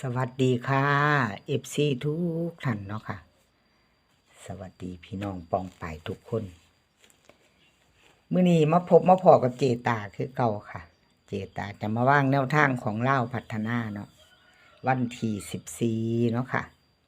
สวัสดีค่ะเอฟซีทุกท่านเนาะค่ะ สวัสดีพี่น้องปองป่ายทุกคนมื่อนี้มาพบมาพอกับเจตาคือเก่าค่ะ เจตาจะมาว่างแนวทางของเล่าพัฒนาเนาะวันที่สิบสี่เนาะค่ะ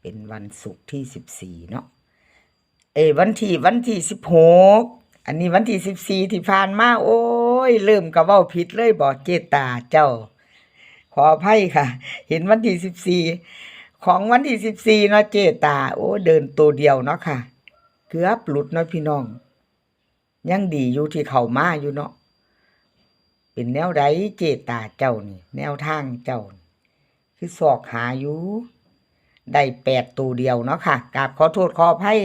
เป็นวันศุกร์ที่สิบสี่เนาะเอวันที่วันที่สิบหกอันนี้วันที่สิบสี่ที่ผ่านมาโอ้ยเริ่มกระเว้าผิดเลยบอกเจตาเจ้า ขออภัยค่ะ เห็นวันที่สิบสี่ของวันที่สิบสี่เนาะเจตา โอ้ เดินตัวเดียวเนาะค่ะ เกือบหลุดเนาะพี่น้อง ยังดีอยู่ที่เขามาอยู่เนาะเป็นแนวใดเจตาเจ้านี่ แนวทางเจ้า คือสอกหาอยู่ได้แปดตัวเดียวเนาะค่ะกราบขอโทษขออภัย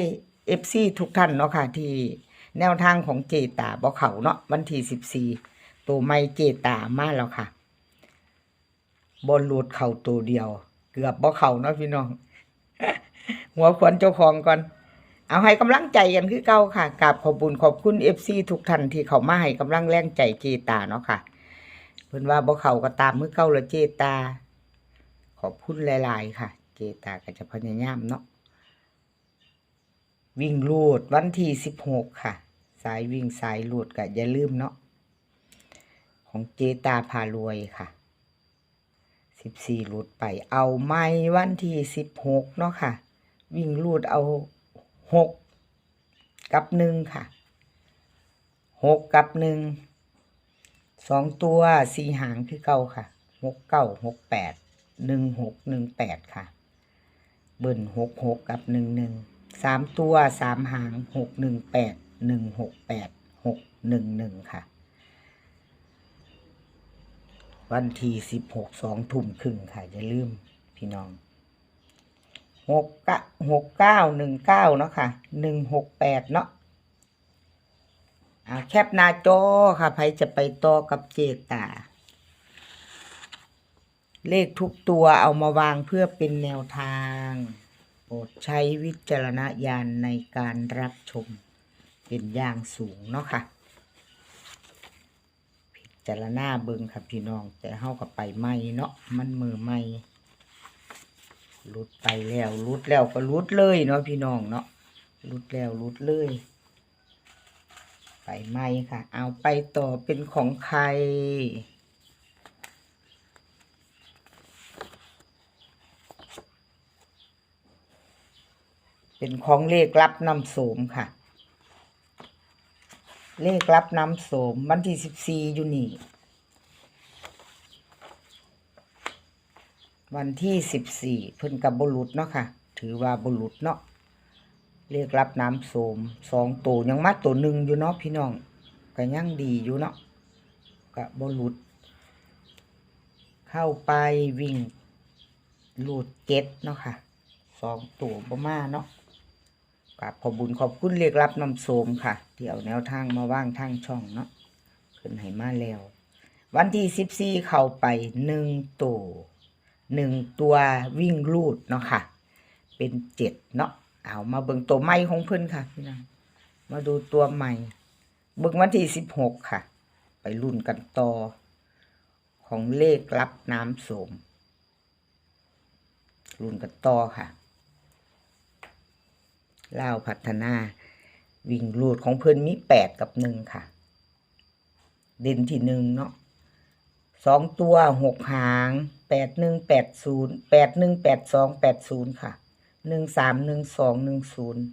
เอฟซีทุกท่านเนาะค่ะ ที่แนวทางของเจตาบ่เขาเนาะวันที่สิบสี่ตัวไม่เจตามาแล้วค่ะ บอลลูดเข่าตัวเดียว เกือบบ่เข่าเนาะพี่น้อง หัวขวัญเจ้าของก่อน เอาให้กำลังใจกันคือเก่าค่ะกราบขอบคุญขอบคุณเอฟซีทุกท่านที่เขามาให้กำลังแรงใจเจตาเนาะค่ะ เพิ่นว่าบ่เข่าก็ตามมือเก่าละเจตา ขอบคุณหลาย ๆ ค่ะ เจตาก็จะพยายามเนาะวิ่งลูดวันที่สิบหกค่ะ สายวิ่งสายลูดก็อย่าลืมเนาะของเจตาพารวยค่ะ สิบสี่รูดไปเอาไม้วันที่สิบหกเนาะค่ะ วิ่งรูดเอาหกกับหนึ่งค่ะหกกับหนึ่งสองตัวสี่หางคือเก้าค่ะหกเก้าหกแปดหนึ่งหกหนึ่งแปดค่ะ เบิ่นหกหกกับหนึ่งหนึ่งสามตัวสามหางหกหนึ่งแปดหนึ่งหกแปดหกหนึ่งหนึ่งค่ะ วันที่สิบหกสองทุ่มครึ่งค่ะอย่าลืมพี่น้องหกกะหกเก้าหนึ่งเก้าเนาะค่ะหนึ่งหกแปดเนาะอ่าแคปหน้าจอค่ะใครจะไปต่อกับเจตา เลขทุกตัวเอามาวางเพื่อเป็นแนวทางโปรดใช้วิจารณญาณในการรับชมเป็นอย่างสูงเนาะค่ะ จารณาเบิงครับพี่น้อง แต่เฮากับไปไม่เนาะมันมือไม่รุดไปแล้วรุดแล้วก็รุดเลยเนาะพี่น้องเนาะรุดแล้วรุดเลย ไปไม่ค่ะ เอาไปต่อเป็นของใครเป็นของเลขรับนำโสมค่ะ เลขรับน้ำโสมวันที่สิบสี่อยู่นี่ วันที่สิบสี่เพิ่นกับบุรุษเนาะค่ะ ถือว่าบุรุษเนาะเลขรับน้ำโสมสองตัวยังมัดตัวหนึ่งอยู่เนาะพี่น้องก็ยังดีอยู่เนาะกับบุรุษ เข้าไปวิ่งลูดเจ็ดเนาะค่ะสองตัวประมาเนาะ กับขอบบุญขอบคุณเรียกรับนำโสมค่ะที่เอาแนวทางมาว่างทางช่องเนาะขึ้นให้มาแล้ว วันที่สิบสี่เข้าไปหนึ่งตัวหนึ่งตัววิ่งลูดเนาะค่ะ เป็นเจ็ดเนาะเอามาเบิ่งตัวใหม่ของเพิ่อนค่ะพี่น้องมาดูตัวใหม่เบิ่งวันที่สิบหกค่ะ ไปรุ่นกันต่อ ของเลขรับน้ำโสมรุ่นกันต่อค่ะ ล่าวพัฒนา วิ่งรูดของเพิ่นมีแปดกับหนึ่งค่ะ เด่นที่หนึ่งเนาะสองตัวหกหางแปดหนึ่งแปดศูนย์แปดหนึ่งแปดสองแปดศูนย์ค่ะหนึ่งสามหนึ่งสองหนึ่งศูนย์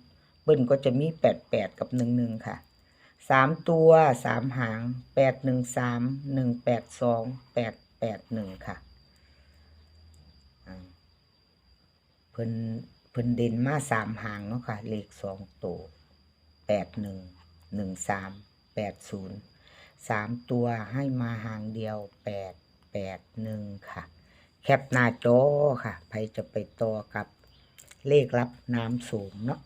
เบิ้ลก็จะมีแปดแปดกับหนึ่งหนึ่งค่ะสามตัวสามหางแปดหนึ่งสามหนึ่งแปดสองแปดแปดหนึ่งค่ะเพิ่น พิ่นเด่นมาสามหางเนาะค่ะ เลขสองตัวแปดหนึ่งหนึ่งสามแปดศูนย์สามตัวให้มาหางเดียวแปดแปดหนึ่งค่ะ แคปหน้าจอค่ะใครจะไปต่อกับเลขรับน้ำสูงเนาะ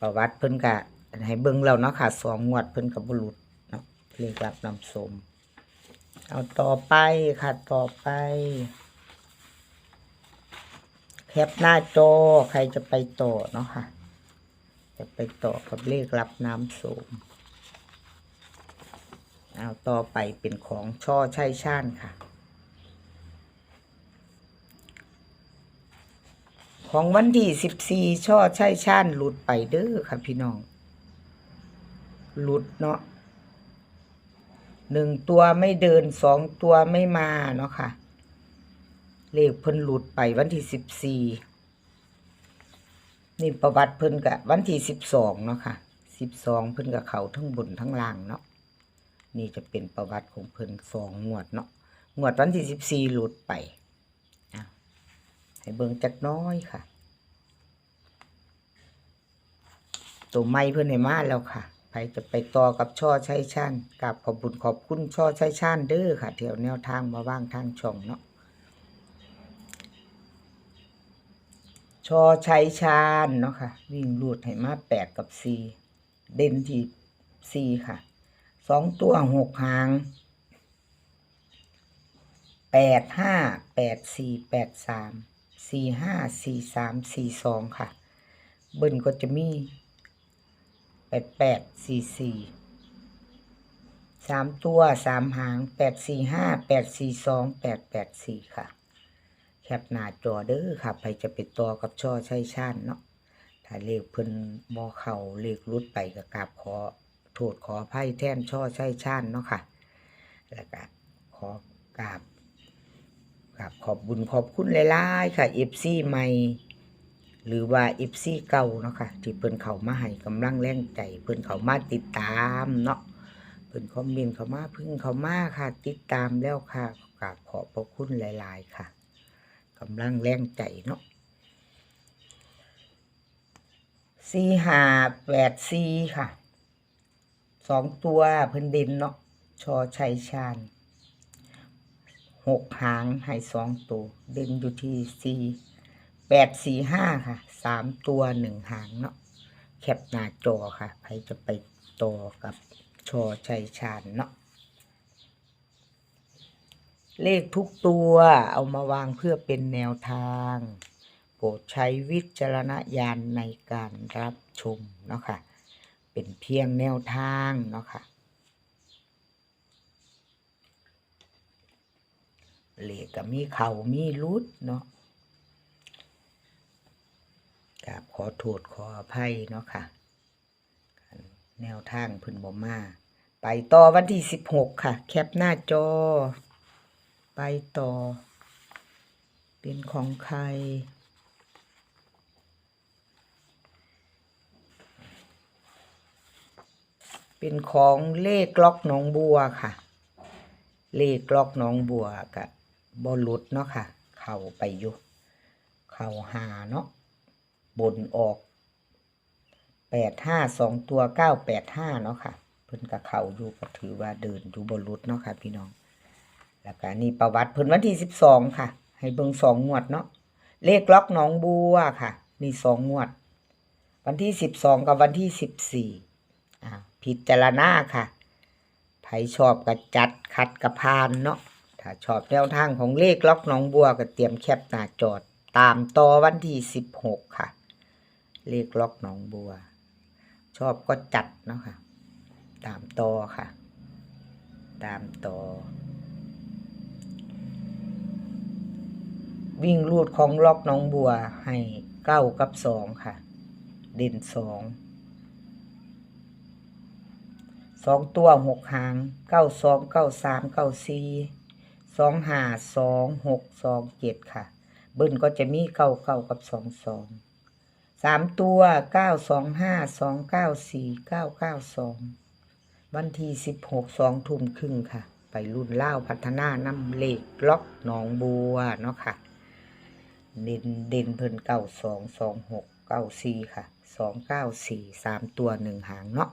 ประวัติเพิ่นกะให้เบิ่งแล้วเนาะค่ะสองงวดเพิ่นกับบุรุษเนาะเลขรับน้ำสมเอาต่อไปค่ะต่อไป แคปหน้าโจใครจะไปต่อเนาะค่ะ จะไปต่อกับเลขรับน้ำสูงเอาต่อไปเป็นของช่อช่ยช่านค่ะ ของวันที่สิบสี่ช่อช่ยช่านหลุดไปเด้อค่ะ พี่น้อง หลุดเนาะหนึ่งตัวไม่เดินสองตัวไม่มาเนาะค่ะ เลขเพิ่นหลุดไปวันที่สิบสี่นี่ประวัติเพิ่นกะวันที่สิบสองเนาะค่ะสิบสองเพิ่นกับเขาทั้งบนทั้งล่างเนาะนี่จะเป็นประวัติของเพิ่นสองงวดเนาะงวดวันที่สิบสี่หลุดไปอะให้เบิ่งจักน้อยค่ะ ตัวไม้เพื่อนให้มาแล้วค่ะใครจะไปต่อกับช่อใช้ช่นกับขอบบุญขอบคุณช่อใช้ช่นเด้อค่ะเที่ยวแนวทางมาว่างทางช่องเนาะ ชอใช้ชานเนาะค่ะ วิ่งลูดให้มาแปดกับสี่เด่นที่สี่ค่ะสองตัวหกหางแปดห้าแปดสี่แปดสามสี่ห้าสี่สามสี่สองค่ะ เบิ้ลก็จะมีแปดแปดสี่สี่สามตัวสามหางแปดสี่ห้าแปดสี่สองแปดแปดสี่ค่ะ แคปหน้าจอเด้อค่ะไปจะไปต่อกับช่อใช้ชาติเนาะถ้าเลขเพิ่นบอเข่าเลขรุดไปก็กราบขอโทษขออภัยแทนช่อใช้ชาติเนาะค่ะ แล้วก็ขอกราบกราบขอบบุญขอบคุณหลายๆค่ะเอฟซีใหม่หรือว่าเอฟซีเก่าเนาะค่ะที่เพิ่นเขามาให้กำลังแรงใจ เพิ่นเขามาติดตามเนาะเพิ่นคอมเมนต์เขามาพึ่งเขามาค่ะ ติดตามแล้วค่ะกราบขอบพระคุณหลาย ๆ ค่ะ กำลังแรงใจเนาะสี่ห้าแปดสี่ค่ะ สองตัวเพิ่นเด่นเนาะชอชัยชาญหกหางให้สองตัว เด่นอยู่ที่สี่แปดสี่ห้าค่ะ สามตัวหนึ่งหางเนาะแคปหน้าจอค่ะใครจะไปต่อกับชอชัยชาญเนาะ เลขทุกตัวเอามาวางเพื่อเป็นแนวทาง โปรดใช้วิจารณญาณในการรับชมเนาะค่ะ เป็นเพียงแนวทางเนาะค่ะเลขก็มีเขามีรุดเนาะกราบขอโทษขออภัยเนาะค่ะ แนวทางพึ่นบ่มา ไปต่อวันที่สิบหกค่ะ แคปหน้าจอ ไปต่อ เป็นของใคร เป็นของเลขล็อกหนองบัวค่ะ เลขล็อกหนองบัวกับบอลุดเนาะค่ะ เข้าไปอยู่ เข้าหาเนาะบนออกแปดห้าสองตัวเก้าแปดห้าเนาะค่ะ เพิ่นกับเขาอยู่ก็ถือว่าเดินอยู่บนรุดเนาะค่ะพี่น้อง แล้วก็นี่ประวัติเพิ่นวันที่สิบสองค่ะ ให้เบิ่งสองงวดเนาะเลขล็อกหนองบัวค่ะนี่สองงวด วันที่สิบสองกับวันที่สิบสี่อ่าพิจารณาค่ะใครชอบก็จัดขัดกระพานเนาะถ้าชอบแนวทางของเลขล็อกหนองบัวก็เตรียมแคปหน้าจอดตามต่อวันที่สิบหกค่ะ เลขล็อกหนองบัว ชอบก็จัดเนาะค่ะ ตามต่อค่ะ ตามต่อ วิ่งรูดของล็อกน้องบัวให้เก้ากับสองค่ะ เด่นสองสองตัวหกหางเก้าสองเก้าสามเก้าสี่สองห้าสองหกสองเจ็ดค่ะ เบิ้ลก็จะมีเก้าเก้ากับสองสองสามตัวเก้าสองห้าสองเก้าสี่เก้าเก้าสองวันที่สิบหกสองทุ่มครึ่งค่ะ ไปรุ่นเล่าพัฒนาน้ำเลขล็อกหนองบัวเนาะค่ะ เด่นเด่นเพิ่นเก้าสองสองหกเก้าสี่ค่ะสองเก้าสี่สามตัวหนึ่งหางเนาะ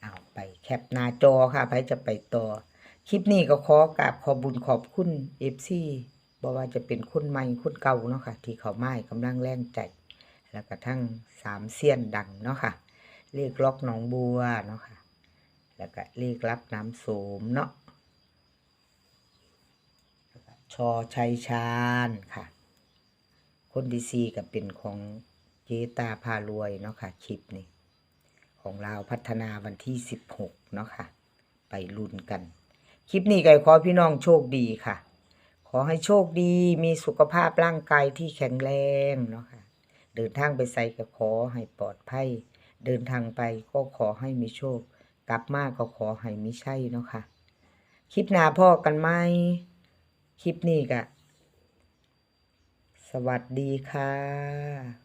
เอาไปแคปหน้าจอค่ะใครจะไปต่อ คลิปนี้ก็ขอกราบขอบุญขอบคุณเอฟซีบอกว่าจะเป็นคนใหม่คนเก่าเนาะค่ะ ที่เขาไม่กำลังแรงใจ แล้วก็ทั้งสามเสี้ยนดังเนาะค่ะเลขล็อกหนองบัวเนาะค่ะ แล้วก็เลขรับน้ำโสมเนาะชอชัยชาญค่ะ คนที่สี่ก็เป็นของเจตาพารวยเนาะค่ะคลิปนี้ของเราพัฒนาวันที่16เนาะค่ะ ไปลุ้นกัน คลิปนี้ก็ขอพี่น้องโชคดีค่ะ ขอให้โชคดีมีสุขภาพร่างกายที่แข็งแรงเนาะค่ะ เดินทางไปใส่ก็ขอให้ปลอดภัย เดินทางไปก็ขอให้มีโชค กลับมาก็ขอให้มีใช่เนาะค่ะ คลิปหน้าพ่อกันไหมคลิปนี้ก็ สวัสดีค่ะ